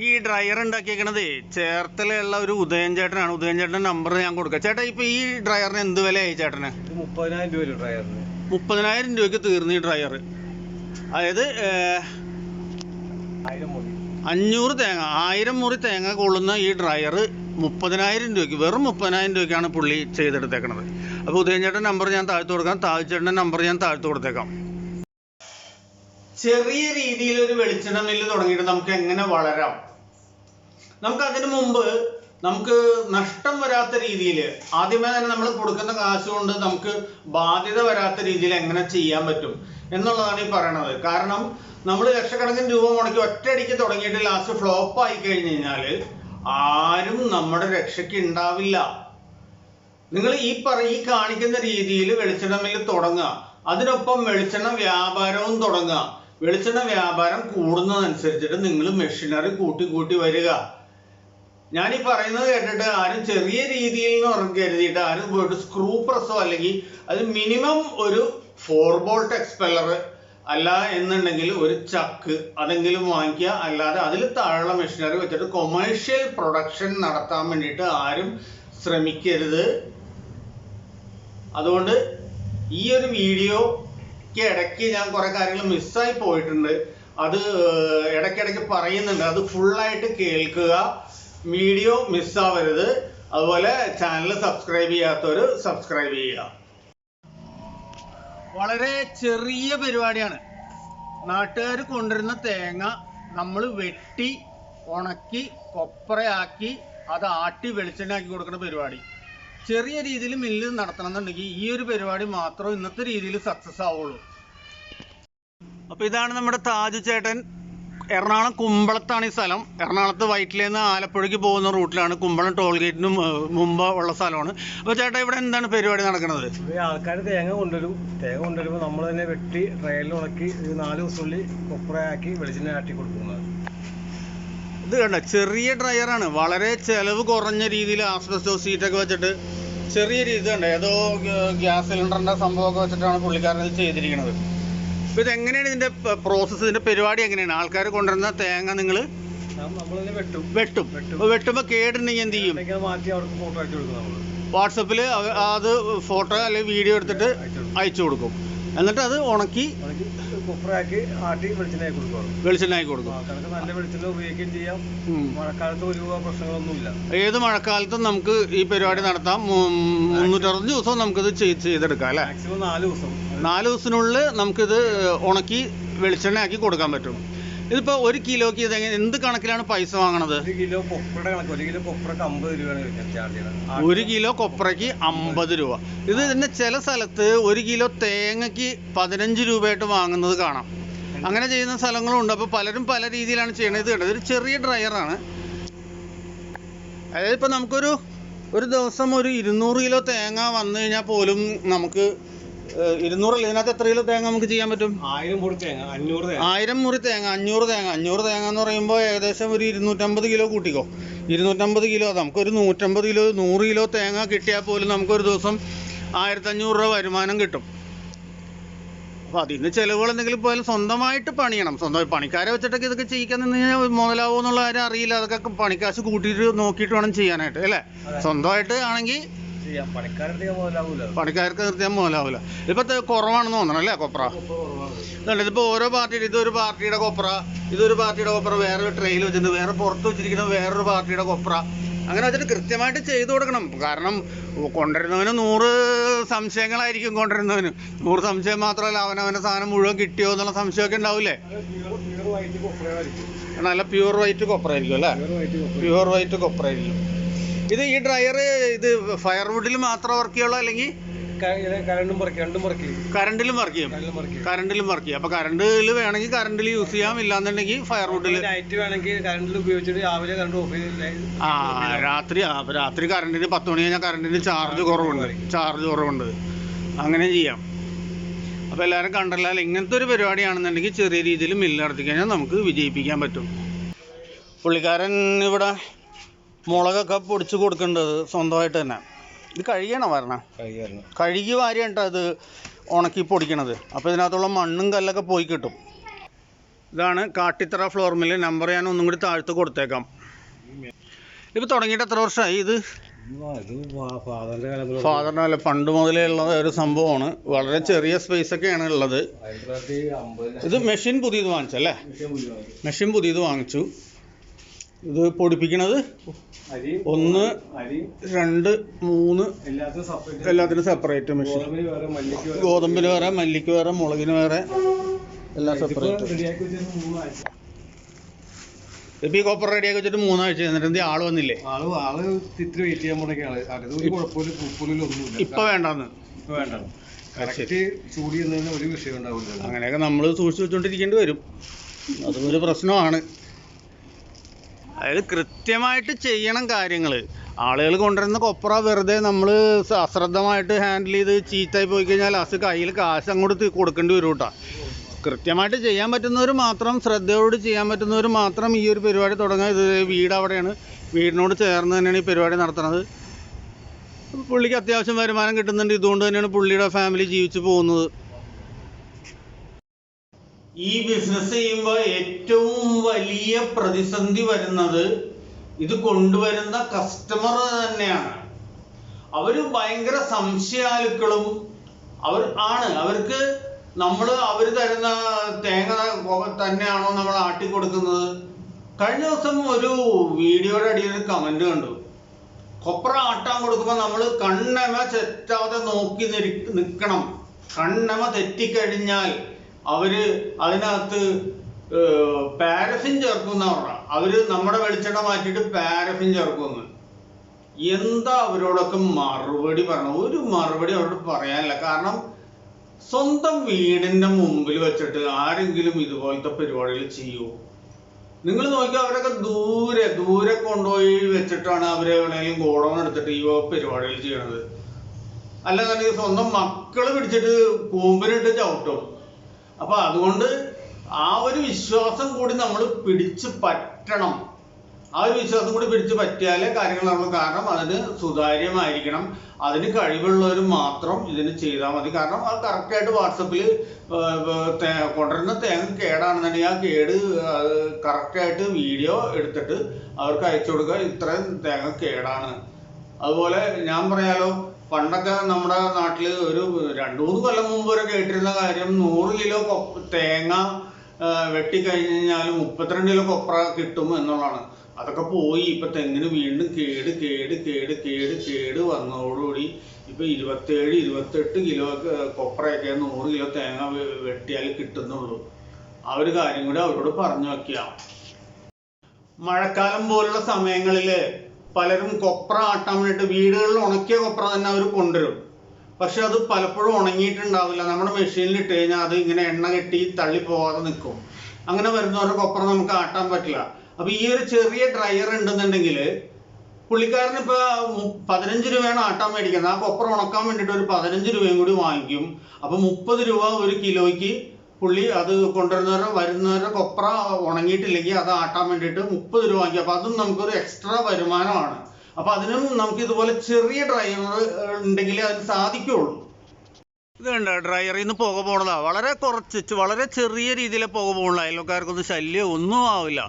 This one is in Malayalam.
ഈ ഡ്രയർ ഉണ്ടാക്കിയേക്കണത് ചേർത്തലുള്ള ഒരു ഉദയൻ ചേട്ടനാണ്. ഉദയൻ ചേട്ടന്റെ നമ്പർ ഞാൻ കൊടുക്കാം. ചേട്ടാ ഇപ്പൊ ഈ ഡ്രയറിന് എന്ത് വിലയായി ചേട്ടന്? മുപ്പതിനായിരം രൂപ മുപ്പതിനായിരം രൂപയ്ക്ക് തീർന്നു ഈ ഡ്രയർ അതായത് അഞ്ഞൂറ് തേങ്ങ ആയിരം മുറി തേങ്ങ കൊള്ളുന്ന ഈ ഡ്രയർ മുപ്പതിനായിരം രൂപയ്ക്ക് വെറും മുപ്പതിനായിരം രൂപയ്ക്കാണ് പുള്ളി ചെയ്തെടുത്തേക്കണത്. അപ്പോൾ ഉദയൻ ചേട്ടൻ നമ്പർ ഞാൻ താഴ്ത്തു കൊടുക്കാം. താഴ്ച ചേട്ടന്റെ നമ്പർ ഞാൻ താഴ്ത്തു കൊടുത്തേക്കാം. ചെറിയ രീതിയിൽ ഒരു വെളിച്ചെണ്ണ മില്ല് തുടങ്ങിയിട്ട് നമുക്ക് എങ്ങനെ വളരാം? നമുക്ക് അതിനു മുമ്പ് നമുക്ക് നഷ്ടം വരാത്ത രീതിയിൽ ആദ്യമേ തന്നെ നമ്മൾ കൊടുക്കുന്ന കാശ് കൊണ്ട് നമുക്ക് ബാധ്യത വരാത്ത രീതിയിൽ എങ്ങനെ ചെയ്യാൻ പറ്റും എന്നുള്ളതാണ് ഈ പറയണത്. കാരണം നമ്മൾ ലക്ഷക്കണക്കിന് രൂപ മുടക്കി ഒറ്റയടിക്ക് തുടങ്ങിയിട്ട് ലാസ്റ്റ് ഫ്ലോപ്പ് ആയി കഴിഞ്ഞ് കഴിഞ്ഞാൽ ആരും നമ്മുടെ രക്ഷയ്ക്ക് ഉണ്ടാവില്ല നിങ്ങൾ ഈ പറ ഈ കാണിക്കുന്ന രീതിയിൽ വെളിച്ചെണ്ണ മില്ല് തുടങ്ങുക. അതിനൊപ്പം വെളിച്ചെണ്ണ വ്യാപാരവും തുടങ്ങുക. വെളിച്ചെണ്ണ വ്യാപാരം കൂടുന്നതനുസരിച്ചിട്ട് നിങ്ങൾ മെഷീനറി കൂട്ടി കൂട്ടി വരിക. ഞാൻ ഈ പറയുന്നത് കേട്ടിട്ട് ആരും ചെറിയ രീതിയിൽ എന്ന് പറഞ്ഞ് കരുതിയിട്ട് ആരും പോയിട്ട് സ്ക്രൂ പ്രസ്സോ അല്ലെങ്കിൽ അത് മിനിമം ഒരു ഫോർ ബോൾട്ട് എക്സ്പെല്ലർ അല്ല എന്നുണ്ടെങ്കിൽ ഒരു ചക്ക് അതെങ്കിലും വാങ്ങിക്കുക. അല്ലാതെ അതിൽ താഴെയുള്ള മെഷീനറി വെച്ചിട്ട് കൊമേഴ്ഷ്യൽ പ്രൊഡക്ഷൻ നടത്താൻ വേണ്ടിയിട്ട് ആരും ശ്രമിക്കരുത്. അതുകൊണ്ട് ഈ ഒരു വീഡിയോക്ക് ഇടയ്ക്ക് ഞാൻ കുറെ കാര്യങ്ങൾ മിസ്സായി പോയിട്ടുണ്ട്. അത് ഇടയ്ക്കിടയ്ക്ക് പറയുന്നുണ്ട്. അത് ഫുള്ളായിട്ട് കേൾക്കുക. വീഡിയോ മിസ്സാവരുത്. അതുപോലെ ചാനൽ സബ്സ്ക്രൈബ് ചെയ്യാത്തവർ സബ്സ്ക്രൈബ് ചെയ്യുക. വളരെ ചെറിയ പരിപാടിയാണ്. നാട്ടുകാർ കൊണ്ടുവരുന്ന തേങ്ങ നമ്മൾ വെട്ടി ഉണക്കി കൊപ്രയാക്കി അത് ആട്ടി വെളിച്ചെണ്ണയാക്കി കൊടുക്കുന്ന പരിപാടി. ചെറിയ രീതിയിൽ മില്ല് നടത്തണം എന്നുണ്ടെങ്കിൽ ഈ ഒരു പരിപാടി മാത്രം ഇന്നത്തെ രീതിയിൽ സക്സസ് ആവുള്ളൂ. അപ്പൊ ഇതാണ് നമ്മുടെ താജു ചേട്ടൻ. എറണാകുളം കുമ്പളത്താണ് ഈ സ്ഥലം. എറണാകുളത്ത് വൈറ്റിലേന്ന് ആലപ്പുഴയ്ക്ക് പോകുന്ന റൂട്ടിലാണ് കുമ്പളം ടോൾ ഗേറ്റിന് മുമ്പ് ഉള്ള സ്ഥലമാണ്. അപ്പോൾ ചേട്ടാ ഇവിടെ എന്താണ് പരിപാടി നടക്കുന്നത്? ആൾക്കാർ തേങ്ങ കൊണ്ടുവരും. തേങ്ങ കൊണ്ടുവരുമ്പോൾ നമ്മൾ തന്നെ വെട്ടി ട്രെയിനിൽ ഉണക്കി നാല് ദിവസത്തിനുള്ളിൽ കൊപ്രയാക്കി വെളിച്ചെണ്ണ ആട്ടി കൊടുക്കുന്നത് ഇത് കണ്ട? ചെറിയ ഡ്രയറാണ് വളരെ ചെലവ് കുറഞ്ഞ രീതിയിൽ ആസ്ബസ്റ്റോ സീറ്റൊക്കെ വെച്ചിട്ട് ചെറിയ രീതി കണ്ട? ഏതോ ഗ്യാസ് സിലിണ്ടറിന്റെ സംഭവമൊക്കെ വെച്ചിട്ടാണ് പുള്ളിക്കാരൻ ഇത് ചെയ്തിരിക്കുന്നത് ഇപ്പൊ ഇത് എങ്ങനെയാണ് ഇതിന്റെ പ്രോസസ്സ് ഇതിന്റെ പരിപാടി എങ്ങനെയാണ്? ആൾക്കാർ കൊണ്ടുവരുന്ന തേങ്ങ നിങ്ങൾ വെട്ടും. വെട്ടും. വെട്ടും. വെട്ടുമ്പോൾ കേടുണ്ടെങ്കിൽ എന്ത് ചെയ്യും? വാട്സപ്പിൽ അത് ഫോട്ടോ അല്ലെങ്കിൽ വീഡിയോ എടുത്തിട്ട് അയച്ചു കൊടുക്കും. എന്നിട്ട് അത് ഉണക്കി കൊപ്രയാക്കി ആട്ടി വെളിച്ചെണ്ണയായി കൊടുക്കും വെളിച്ചെണ്ണയാക്കി കൊടുക്കും. കണക്ക് നല്ല വെളിച്ചെണ്ണ ഉപയോഗിക്കുകയും ചെയ്യാം. മഴക്കാലത്ത് ഒരു പ്രശ്നങ്ങളൊന്നുമില്ല. ഏത് മഴക്കാലത്തും നമുക്ക് ഈ പരിപാടി നടത്താം. മുന്നൂറ്ററുപത് ദിവസവും നമുക്കിത് ചെയ്- ചെയ്തെടുക്കാം അല്ലേ? മാക്സിമം നാല് ദിവസം. നാല് ദിവസത്തിനുള്ളിൽ നമുക്കിത് ഉണക്കി വെളിച്ചെണ്ണയാക്കി കൊടുക്കാൻ പറ്റും. ഇതിപ്പോൾ ഒരു കിലോക്ക് ഇത് എങ്ങനെ എന്ത് കണക്കിലാണ് പൈസ വാങ്ങണത്? ഒരു കിലോ കൊപ്രയുടെ കണക്ക് ഒരു കിലോ കൊപ്രക്ക് അമ്പത് രൂപയാണ് ചാർജ് ഒരു കിലോ കൊപ്രയ്ക്ക് അമ്പത് രൂപ. ഇത് തന്നെ ചില സ്ഥലത്ത് ഒരു കിലോ തേങ്ങയ്ക്ക് പതിനഞ്ച് രൂപയായിട്ട് വാങ്ങുന്നത് കാണാം. അങ്ങനെ ചെയ്യുന്ന സ്ഥലങ്ങളും ഉണ്ട്. അപ്പോൾ പലരും പല രീതിയിലാണ് ചെയ്യണത് ഇത് ഒരു ഇതൊരു ചെറിയ ഡ്രയറാണ് അതായത് ഇപ്പൊ നമുക്കൊരു ഒരു ദിവസം ഒരു ഇരുന്നൂറ് കിലോ തേങ്ങ വന്നു കഴിഞ്ഞാൽ പോലും നമുക്ക് ഏഹ്, ഇരുന്നൂറല്ല? ഇതിനകത്ത് എത്ര കിലോ തേങ്ങ നമുക്ക് ചെയ്യാൻ പറ്റും? ആയിരം മുറി തേങ്ങ അഞ്ഞൂറ് തേങ്ങ. ആയിരം മുറി തേങ്ങ അഞ്ഞൂറ് തേങ്ങ. അഞ്ഞൂറ് തേങ്ങ എന്ന് പറയുമ്പോൾ ഏകദേശം ഒരു ഇരുന്നൂറ്റമ്പത് കിലോ കൂട്ടിക്കോ. ഇരുന്നൂറ്റമ്പത് കിലോ നമുക്കൊരു നൂറ്റമ്പത് കിലോ നൂറ് കിലോ തേങ്ങ കിട്ടിയാൽ പോലും നമുക്കൊരു ദിവസം ആയിരത്തഞ്ഞൂറ് രൂപ വരുമാനം കിട്ടും. അപ്പോൾ അതിന് ചിലവുകൾ എന്തെങ്കിലും പോയാലും സ്വന്തമായിട്ട് പണിയണം. സ്വന്തം പണിക്കാരെ വെച്ചിട്ടൊക്കെ ഇതൊക്കെ ചെയ്യിക്കാൻ നിന്ന് കഴിഞ്ഞാൽ മുതലാവോ എന്നുള്ള കാര്യം അറിയില്ല. അതൊക്കെ പണിക്കാശ് കൂട്ടിയിട്ട് നോക്കിയിട്ട് വേണം ചെയ്യാനായിട്ട് അല്ലേ? സ്വന്തമായിട്ട് ആണെങ്കിൽ പണിക്കാർക്ക് നിർത്തിയാൽ മുതലാവൂല. ഇപ്പം കുറവാണെന്ന് തോന്നണം അല്ലേ കൊപ്ര? അല്ല ഇതിപ്പോ ഓരോ പാർട്ടിയുടെ ഇതൊരു പാർട്ടിയുടെ കൊപ്ര ഇതൊരു പാർട്ടിയുടെ കൊപ്ര വേറെ ട്രെയിൽ വെച്ചിട്ടുണ്ട് വേറെ പുറത്ത് വെച്ചിരിക്കുന്ന വേറൊരു പാർട്ടിയുടെ കൊപ്ര. അങ്ങനെ വെച്ചിട്ട് കൃത്യമായിട്ട് ചെയ്തു കൊടുക്കണം. കാരണം കൊണ്ടുവരുന്നവന് നൂറ് സംശയങ്ങളായിരിക്കും കൊണ്ടുവരുന്നവന്. നൂറ് സംശയം മാത്രമല്ല അവനവന്റെ സാധനം മുഴുവൻ കിട്ടിയോ എന്നുള്ള സംശയമൊക്കെ ഉണ്ടാവില്ലേ? നല്ല പ്യുവർ വൈറ്റ് കൊപ്ര ആയിരിക്കും അല്ലേ? പ്യുവർ പ്യൂർ വൈറ്റ് കൊപ്ര ആയിരിക്കും ഇത് ഈ ഡ്രയർ ഇത് ഫയർവുഡിൽ മാത്രം വർക്ക് ചെയ്യുള്ളൂ അല്ലെങ്കിൽ കരണ്ടും വർക്ക് രണ്ടും പറക്കി കറണ്ടിലും വർക്ക് ചെയ്യും? കറണ്ടിലും വർക്ക് ചെയ്യും. അപ്പൊ കറണ്ടിൽ വേണമെങ്കിൽ കറണ്ടിൽ യൂസ് ചെയ്യാം ഇല്ലാന്നുണ്ടെങ്കിൽ ഫയർവുഡിൽ നൈറ്റ് വേണമെങ്കിൽ കറണ്ടിൽ ഉപയോഗിച്ചിട്ട് രാവിലെ കറണ്ട് ഓഫ് ചെയ്ത് ആ രാത്രി രാത്രി കറണ്ടിന് പത്ത് മണി കഴിഞ്ഞാൽ കറണ്ടിന് ചാർജ് കുറവുണ്ട്. ചാർജ് കുറവുണ്ട്. അങ്ങനെ ചെയ്യാം. അപ്പോൾ എല്ലാവരും കണ്ടല്ലാൽ ഇങ്ങനത്തെ ഒരു പരിപാടിയാണെന്നുണ്ടെങ്കിൽ ചെറിയ രീതിയിൽ മില്ല് നടത്തി കഴിഞ്ഞാൽ നമുക്ക് വിജയിപ്പിക്കാൻ പറ്റും. പുള്ളിക്കാരൻ ഇവിടെ മുളകൊക്കെ പൊടിച്ച് കൊടുക്കേണ്ടത് സ്വന്തമായിട്ട് തന്നെ. ഇത് കഴുകണം വരണം? കഴുകി വാരിയാണ് അത് ഉണക്കി പൊടിക്കണത്. അപ്പോൾ ഇതിനകത്തുള്ള മണ്ണും കല്ലൊക്കെ പോയി കിട്ടും. ഇതാണ് കാട്ടിത്തറ ഫ്ലോർ മില്ല് നമ്പർ ഞാൻ ഒന്നും കൂടി താഴ്ത്ത് കൊടുത്തേക്കാം. ഇപ്പോൾ തുടങ്ങിയിട്ട് എത്ര വർഷമായി ഇത്? ഫാദറിന്റെ ഫാദറിന്റെ അല്ല പണ്ട് മുതലേ ഉള്ള ഒരു സംഭവമാണ്. വളരെ ചെറിയ സ്പേസ് ഒക്കെയാണ് ഉള്ളത്. ഇത് മെഷീൻ പുതിയത് വാങ്ങിച്ചല്ലേ മെഷീൻ പുതിയത് വാങ്ങിച്ചു. ഇത് പൊടിപ്പിക്കണത്? ഒന്ന് രണ്ട് മൂന്ന്. എല്ലാത്തിനും സെപ്പറേറ്റ് മെഷീൻ ഗോതമ്പിന് വേറെ മല്ലിക്ക് വേറെ. മുളകിന് വേറെ. എല്ലാം സെപ്പറേറ്റ് ഇപ്പൊ ഈ കോപ്പർ റെഡിയാക്കി വെച്ചിട്ട് മൂന്നാഴ്ച എന്നിട്ട് എന്ത് ആൾ വന്നില്ലേ? ഇപ്പൊ വേണ്ടെന്ന്. അങ്ങനെയൊക്കെ നമ്മൾ സൂക്ഷിച്ചു വെച്ചോണ്ടിരിക്കേണ്ടി വരും. അതും ഒരു പ്രശ്നമാണ്. അതായത് കൃത്യമായിട്ട് ചെയ്യണം കാര്യങ്ങൾ ആളുകൾ കൊണ്ടുവരുന്ന കൊപ്ര വെറുതെ നമ്മൾ അശ്രദ്ധമായിട്ട് ഹാൻഡിൽ ചെയ്ത് ചീത്തായി പോയി കഴിഞ്ഞാൽ അസ് കയ്യിൽ കാശ് അങ്ങോട്ട് കൊടുക്കേണ്ടി വരും കേട്ടോ കൃത്യമായിട്ട് ചെയ്യാൻ പറ്റുന്നവർ മാത്രം ശ്രദ്ധയോട് ചെയ്യാൻ പറ്റുന്നവർ മാത്രം ഈ ഒരു പരിപാടി തുടങ്ങുക ഇത് വീട് അവിടെയാണ്. വീടിനോട് ചേർന്ന് തന്നെയാണ് ഈ പരിപാടി നടത്തുന്നത്. പുള്ളിക്ക് അത്യാവശ്യം വരുമാനം കിട്ടുന്നുണ്ട്. ഇതുകൊണ്ട് തന്നെയാണ് പുള്ളിയുടെ ഫാമിലി ജീവിച്ചു പോകുന്നത്. ഈ ബിസിനസ് ചെയ്യുമ്പോൾ ഏറ്റവും വലിയ പ്രതിസന്ധി വരുന്നത് ഇത് കൊണ്ടുവരുന്ന കസ്റ്റമർ തന്നെയാണ്. അവർ ഭയങ്കര സംശയാലുക്കളും അവർ ആണ്. അവർക്ക് നമ്മൾ അവർ തരുന്ന തേങ്ങ തന്നെയാണോ നമ്മൾ ആട്ടി കൊടുക്കുന്നത്? കഴിഞ്ഞ ദിവസം ഒരു വീഡിയോയുടെ അടിയിൽ ഒരു കമന്റ് കണ്ടു. കൊപ്ര ആട്ടാൻ കൊടുക്കുമ്പോൾ നമ്മൾ കണ്ണെമ തെറ്റാതെ നോക്കി നിൽക്കണം കണ്ണെമ തെറ്റിക്കഴിഞ്ഞാൽ അവർ അതിനകത്ത് പാരഫിൻ ചേർക്കുന്ന പറഞ്ഞ. അവർ നമ്മുടെ വെളിച്ചെണ്ണ മാറ്റിയിട്ട് പാരഫിൻ ചേർക്കുന്നു എന്താ അവരോടൊക്കെ മറുപടി പറയണം ഒരു മറുപടി അവരോട് പറയാനില്ല. കാരണം സ്വന്തം വീടിന്റെ മുമ്പിൽ വെച്ചിട്ട് ആരെങ്കിലും ഇതുപോലത്തെ പരിപാടികൾ ചെയ്യുമോ നിങ്ങൾ നോക്കിയാൽ അവരൊക്കെ ദൂരെ ദൂരെ കൊണ്ടുപോയി വെച്ചിട്ടാണ് അവരെ എവിടെയെങ്കിലും ഗോഡൗൺ എടുത്തിട്ട് ഈ പരിപാടികൾ ചെയ്യണത്. അല്ലാതെ സ്വന്തം മക്കൾ പിടിച്ചിട്ട് കൂമ്പിനിട്ട് ചവിട്ടും. അപ്പൊ അതുകൊണ്ട് ആ ഒരു വിശ്വാസം കൂടി നമ്മൾ പിടിച്ചു പറ്റണം. ആ ഒരു വിശ്വാസം കൂടി പിടിച്ചു പറ്റിയാലേ കാര്യങ്ങൾ നമ്മൾ കാരണം അതിന് സുതാര്യമായിരിക്കണം. അതിന് കഴിവുള്ളവർ മാത്രം ഇതിന് ചെയ്താൽ മതി. കാരണം അത് കറക്റ്റായിട്ട് വാട്സപ്പിൽ കൊണ്ടുവരുന്ന തേങ്ങ കേടാണെന്നുണ്ടെങ്കിൽ ആ കേട് കറക്റ്റായിട്ട് വീഡിയോ എടുത്തിട്ട് അവർക്ക് അയച്ചു കൊടുക്കുക. ഇത്രയും തേങ്ങ കേടാണ്. അതുപോലെ ഞാൻ പറയാലോ പണ്ടൊക്കെ നമ്മുടെ നാട്ടിൽ ഒരു രണ്ടു മൂന്ന് കൊല്ലം മുമ്പ് വരെ കേട്ടിരുന്ന കാര്യം നൂറ് കിലോ തേങ്ങ വെട്ടി വെട്ടിക്കഴിഞ്ഞ് കഴിഞ്ഞാൽ മുപ്പത്തിരണ്ട് കിലോ കൊപ്ര കിട്ടും എന്നുള്ളതാണ്. അതൊക്കെ പോയി. ഇപ്പൊ തെങ്ങിന് വീണ്ടും കേട് കേട് കേട് കേട് കേട് വന്നതോടുകൂടി ഇപ്പൊ ഇരുപത്തേഴ് ഇരുപത്തെട്ട് കിലോ കൊപ്രയൊക്കെ നൂറ് കിലോ തേങ്ങ വെട്ടിയാൽ കിട്ടുന്നുള്ളൂ. ആ ഒരു കാര്യം കൂടി അവരോട് പറഞ്ഞു വെക്കുക മഴക്കാലം പോലുള്ള സമയങ്ങളിൽ പലരും കൊപ്ര ആട്ടാൻ വേണ്ടിയിട്ട് വീടുകളിൽ ഉണക്കിയ കൊപ്ര തന്നെ അവർ കൊണ്ടുവരും. പക്ഷെ അത് പലപ്പോഴും ഉണങ്ങിയിട്ടുണ്ടാവില്ല. നമ്മുടെ മെഷീനിൽ ഇട്ട് കഴിഞ്ഞാൽ അത് ഇങ്ങനെ എണ്ണ കെട്ടി തള്ളി പോവാതെ നിൽക്കും അങ്ങനെ വരുന്നവരുടെ കൊപ്ര നമുക്ക് ആട്ടാൻ പറ്റില്ല. അപ്പൊ ഈ ഒരു ചെറിയ ഡ്രയർ ഉണ്ടെന്നുണ്ടെങ്കിൽ പുള്ളിക്കാരന് ഇപ്പൊ മു- പതിനഞ്ച് രൂപയാണ് ആട്ടാൻ മേടിക്കുന്നത്. ആ കൊപ്ര ഉണക്കാൻ വേണ്ടിയിട്ട് ഒരു പതിനഞ്ച് രൂപയും കൂടി വാങ്ങിക്കും. അപ്പൊ മുപ്പത് രൂപ ഒരു കിലോയ്ക്ക് പുള്ളി അത് കൊണ്ടുവരുന്നവരുടെ വരുന്നവരുടെ കൊപ്ര ഉണങ്ങിയിട്ടില്ലെങ്കിൽ അത് ആട്ടാൻ വേണ്ടിയിട്ട് മുപ്പത് രൂപ വാങ്ങിക്കും. അതും നമുക്കൊരു എക്സ്ട്രാ വരുമാനമാണ്. അപ്പൊ അതിനും നമുക്ക് ഇതുപോലെ ചെറിയ ഡ്രൈവർ ഉണ്ടെങ്കിൽ അതിന് സാധിക്കുള്ളൂ. ഇത് കണ്ടോ? ഡ്രയറിൽ നിന്ന് പുക പോണതാ. വളരെ കുറച്ച് വളരെ ചെറിയ രീതിയിലെ പുക പോകണുള്ളൂ അയൽവക്കാർക്കൊന്നും ശല്യം ഒന്നും ആവില്ല.